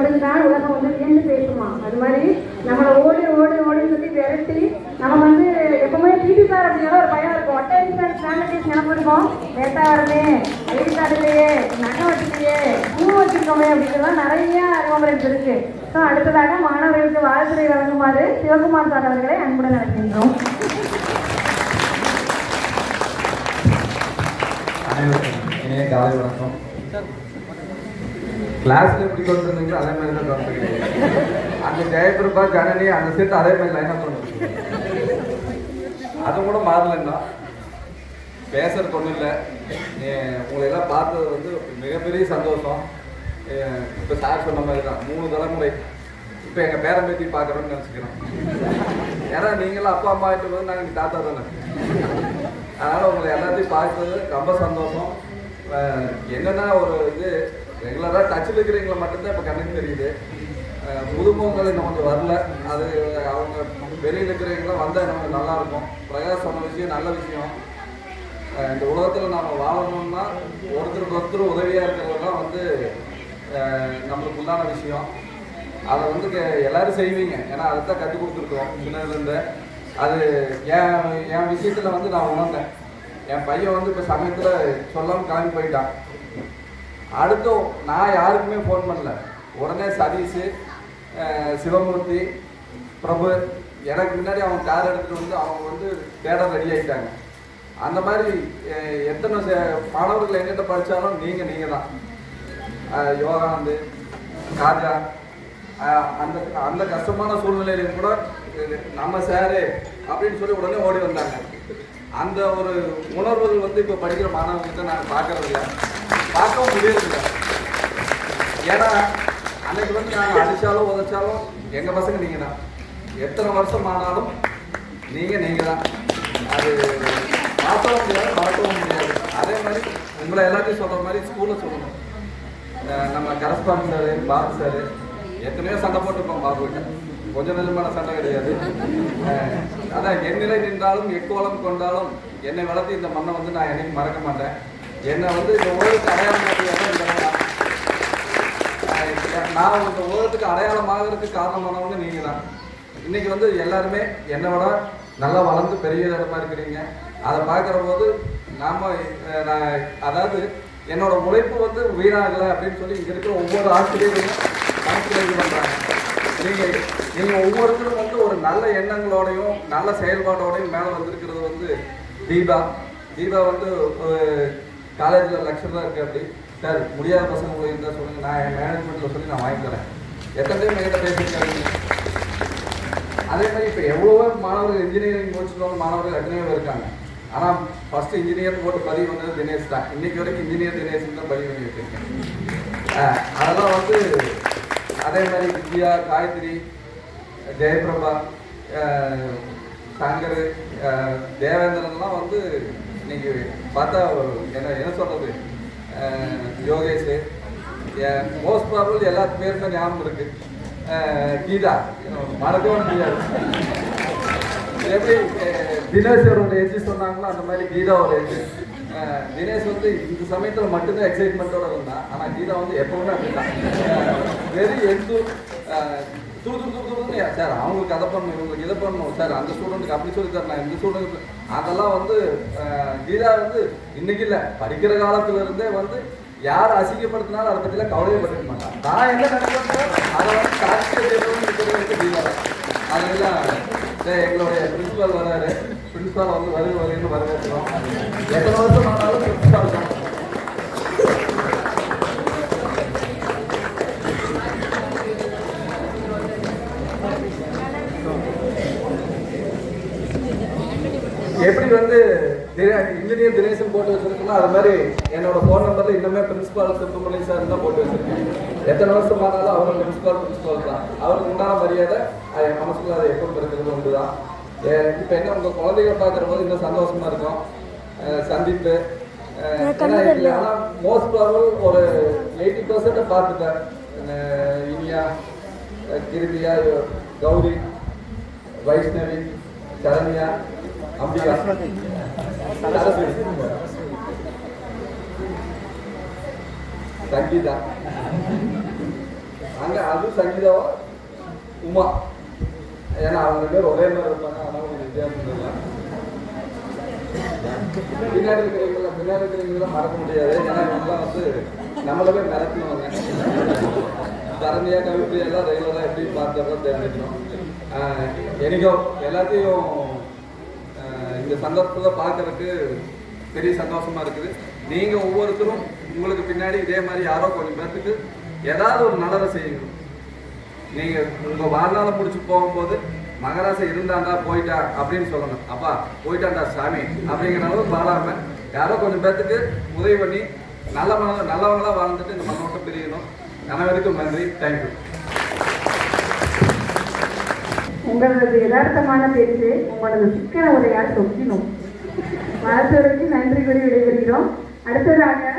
மட்டும்தான் உலகம் வந்து வியந்து பேசுமா? அது மாதிரி நம்மளை ஓடி ஓடி ஓடி சொல்லி விரட்டி நம்ம வந்து எப்பவுமே டிவி சார் அப்படிங்கிற ஒரு பயம் இருக்கும். அட்டென்ஷன் ஸ்டாண்டர்டைஸ் நினைப்பு இருக்கும் லேட்டா வருமே ஐடி கார்டு இல்லையே நகை வச்சுக்கலையே பூ வச்சுருக்கோமே அப்படிங்கிறதெல்லாம் நிறைய ரிமம்பரன்ஸ் இருக்கு. ஸோ அடுத்ததாக மாணவர்களுக்கு வாழ்த்துறை வழங்குமாறு சிவகுமார் சார் அவர்களை அன்புடன் நடக்கின்றோம் அனைவருக்கும் இனிய காலை வணக்கம். கிளாஸ்ல எப்படி கொண்டு வந்தீங்களோ அதே மாதிரி தான் கொண்டு வந்தீங்க அந்த ஜெயபிரபா ஜனனி அந்த சேர்த்து அதே மாதிரி லைன் கொண்டு வந்தீங்க அது கூட மாறலன்னா பேசுறது ஒன்றும் இல்லை. உங்களை எல்லாம் பார்த்தது வந்து மிகப்பெரிய சந்தோஷம். இப்போ சார் சொன்ன மாதிரி தான். மூணு தலைமுறை. இப்போ எங்கள் பேரை பேத்தி பார்க்குறோன்னு நினச்சிக்கிறோம். ஏன்னா நீங்களும் அப்பா அம்மா ஆகிட்டு போது நாங்கள் தாத்தா தானே. அதனால் உங்களை எல்லாத்தையும் பார்த்தது ரொம்ப சந்தோஷம். என்னென்னா ஒரு இது ரெகுலராக டச்சில் இருக்கிறவங்கள மட்டும்தான் இப்போ கண்ணுக்கு தெரியுது. புதுமுகங்கள் இன்னும் கொஞ்சம் வரல. அது அவங்க வெளியில் இருக்கிறவங்களாம் வந்தால் நமக்கு நல்லாயிருக்கும் பிரகாஷ் சொன்ன விஷயம் நல்ல விஷயம். இந்த உலகத்தில் நாம் வாழணும்னா ஒருத்தருக்கு ஒருத்தர் உதவியாக இருக்கிறதெல்லாம் தான் வந்து நம்மளுக்கு உண்டான விஷயம். அதை வந்து கே- எல்லாரும் செய்வீங்க. ஏன்னா அதை தான் கற்றுக் கொடுத்துருக்கோம் சின்னதுலேருந்து அது என் என் விஷயத்தில் வந்து நான் உணர்ந்தேன். என் பையன் வந்து இப்போ சமயத்தில் சொல்லாமல் கிளம்பி போயிட்டான். அடுத்து நான் யாருக்குமே ஃபோன் பண்ணல. உடனே சதீஷ் சிவமூர்த்தி பிரபு எனக்கு முன்னாடி அவங்க கார் எடுத்துகிட்டு வந்து அவங்க வந்து தேட ரெடி ஆகிட்டாங்க அந்த மாதிரி எத்தனை மாணவர்கள் எங்கிட்ட படித்தாலும் நீங்கள் நீங்கள் தான். யோகானந்து ராஜா அந்த அந்த கஷ்டமான சூழ்நிலையிலையும் கூட நம்ம சாரு அப்படின்னு சொல்லி உடனே ஓடி வந்தாங்க. அந்த ஒரு உணர்வுகள் வந்து இப்போ படிக்கிற மாணவர்கிட்ட நாங்கள் பார்க்கறதில்ல. பார்க்கவும் முடியறதில்லை. ஏன்னா அன்னைக்கு வந்து நாங்கள் அடித்தாலும் உதைச்சாலும் எங்கள் பசங்க நீங்கள் தான் எத்தனை வருஷம் ஆனாலும் நீங்கள் நீங்கள் தான் அது மாற்றவும் முடியாது மறக்கவும் முடியாது. அதே மாதிரி உங்களை எல்லாத்தையும் சொல்கிற மாதிரி ஸ்கூலில் சொல்லணும். நம்ம கரஸ்பாண்ட் சார் பாபு சார் எத்தனையோ சண்டை போட்டிருப்போம் பாபு கிட்ட கொஞ்சம் நிஜமான சண்டை கிடையாது. அதான் என் நிலை நின்றாலும் எக்கோலம் கொண்டாலும் என்னை வளர்த்து இந்த மண்ணை வந்து நான் என்னைக்கு மறக்க மாட்டேன். என்னை வந்து இந்த உலகத்துக்கு அடையாளம் நான் இந்த உலகத்துக்கு அடையாளமாகிறதுக்கு காரணமானவங்க நீங்கள் தான் இன்னைக்கு வந்து எல்லாருமே என்னை விட நல்லா வளர்ந்து பெரிய இடமா இருக்கிறீங்க. அதை பார்க்குற போது நாம் நான் அதாவது என்னோட உழைப்பு வந்து வீணாகலை அப்படின்னு சொல்லி இங்கே இருக்கிற ஒவ்வொரு ஆசிரியர்களும் கணக்கில் இது பண்ணுறாங்க நீங்கள் நீங்கள் ஒவ்வொருத்தரும் வந்து ஒரு நல்ல எண்ணங்களோடையும் நல்ல செயல்பாடோடையும் மேலே வந்திருக்கிறது வந்து தீபா. தீபா வந்து காலேஜில் லெக்சராக இருக்கு அப்படி சார் முடியாத பசங்க போயிருந்தா சொல்லுங்கள் நான் என் மேனேஜ்மெண்ட்டில் சொல்லி நான் வாங்கி தரேன். எத்தனை டைம் என்கிட்ட பேசியிருக்காங்க அதே மாதிரி இப்போ எவ்வளவோ மாணவர்கள் இன்ஜினியரிங் முடிச்சிருந்தவங்க மாணவர்கள் அக்னியாக இருக்காங்க. ஆனால் ஃபர்ஸ்ட் இன்ஜினியர் போட்டு பதிவு பண்ணது தினேஷ் தான். இன்னைக்கு வரைக்கும் இன்ஜினியர் தினேஷ் தான் பதிவு பண்ணி வச்சிருக்கேன். அதெல்லாம் வந்து அதே மாதிரி வித்யா காயத்ரி ஜெயபிரபா சங்கர் தேவேந்திரன்லாம் வந்து இன்னைக்கு பார்த்தா என்ன என்ன சொல்கிறது யோகேஷ் மோஸ்ட் ப்ராப்ளம் எல்லா பேருமே ஞாபகம் இருக்கு. கீதா. மறக்கவும் முடியாது. எப்படி தினேஷ் ஒரு ஏஜ் சொன்னாங்களோ அந்த மாதிரி கீதா ஒரு ஏஜ் தினேஷ் வந்து இந்த சமயத்தில் மட்டும்தான் எக்ஸைட்மெண்ட்டோட இருந்தான் ஆனால் கீதா வந்து எப்பவுமே அப்படிதான் வெரி எந்து தூ தூ தூ சார் அவங்களுக்கு அதை பண்ணணும் இவங்களுக்கு இதை பண்ணணும் சார் அந்த ஸ்டூடெண்ட்டுக்கு அப்படி சொல்லி தரேன் இந்த ஸ்டூடெண்ட்டு அதெல்லாம் வந்து கீதா வந்து இன்னைக்கு இல்லை. படிக்கிற காலத்துல இருந்தே வந்து யார் அசிங்கப்படுத்தினாலும் அதை பற்றிலாம் கவலையப்பட்டு மாட்டான். நான் என்ன நினைக்கிறேன் அதை வந்து சாட்சியம் கீதா அதெல்லாம் எங்களுடைய பிரின்சிபால் வராரு. பிரின்சிபால் வந்து வருக வருன்னு வரவேற்கிறோம். எத்தனை வருஷம் ஆனாலும் பிரின்சிபால் தான். எப்படி வந்து இன்ஜினியர் தினேசன் போட்டு வச்சிருக்கோமோ அது மாதிரி என்னோட ஃபோன் நம்பர்ல இன்னுமே பிரின்சிபால் சுப்பிரமணிய சார் தான் போட்டு வச்சிருக்கேன். எத்தனை வருஷம் ஆனாலும் அவர் பிரின்சிபால் பிரின்சிபால் தான். அவருக்கு உண்டான மரியாதை அது என் மனசுக்குள்ள அதை எப்போ இருக்கிறது ஒன்று தான். இப்போ என்ன உங்கள் குழந்தைங்க பார்க்குற போது இன்னும் சந்தோஷமா இருக்கும். சந்திப்பு. ஆனால் மோஸ்ட் ப்ராபல் ஒரு எயிட்டி பர்சன்ட் பார்த்துட்டேன் இனியா அஹ் கிருபியா கௌரி வைஷ்ணவி சரண்யா அம்பிகா. சங்கீதா. அங்க அது சங்கீதாவா? உமா. ஏன்னா அவங்க பேர் ஒரே மாதிரி இருப்பாங்க ஆனால் கொஞ்சம் வித்தியாசம் இல்லை பின்னாடி இருக்கிறவங்கள பின்னாடி இருக்கிறவங்கள மறக்க முடியாது. ஏன்னா இவங்கெல்லாம் வந்து நம்மளவே மிரட்டினவங்க. தரணியா கவிப்பிரியா எல்லாம் ரெகுலராக எப்படி பார்த்தப்ப தெரிஞ்சுக்கணும். எனக்கும் எல்லாத்தையும் இந்த சந்தர்ப்பத்தை பார்க்கறதுக்கு பெரிய சந்தோஷமா இருக்குது. நீங்க ஒவ்வொருத்தரும் உங்களுக்கு பின்னாடி இதே மாதிரி யாரோ கொஞ்சம் பேர்த்துக்கு ஏதாவது ஒரு நல்லதை செய்யுங்க. நீங்க உங்க வாழ்நாளை முடிச்சு போகும்போது மகராசை இருந்தாண்டா போயிட்டா அப்படின்னு சொல்லணும் அப்பா போயிட்டாண்டா சாமி அப்படிங்கிற அளவு வாழாம யாரோ கொஞ்சம் பேர்த்துக்கு உதவி பண்ணி நல்ல மன நல்லவங்களா வாழ்ந்துட்டு இந்த மண்ணோட்டம் பிரியணும். அனைவருக்கும் நன்றி. தேங்க்யூ உங்களது யதார்த்தமான பேச்சு உங்களது சிக்கன உரையால் தொக்கினோம். வாழ்த்துறைக்கு நன்றி கூறி விடைபெறுகிறோம். அடுத்ததாக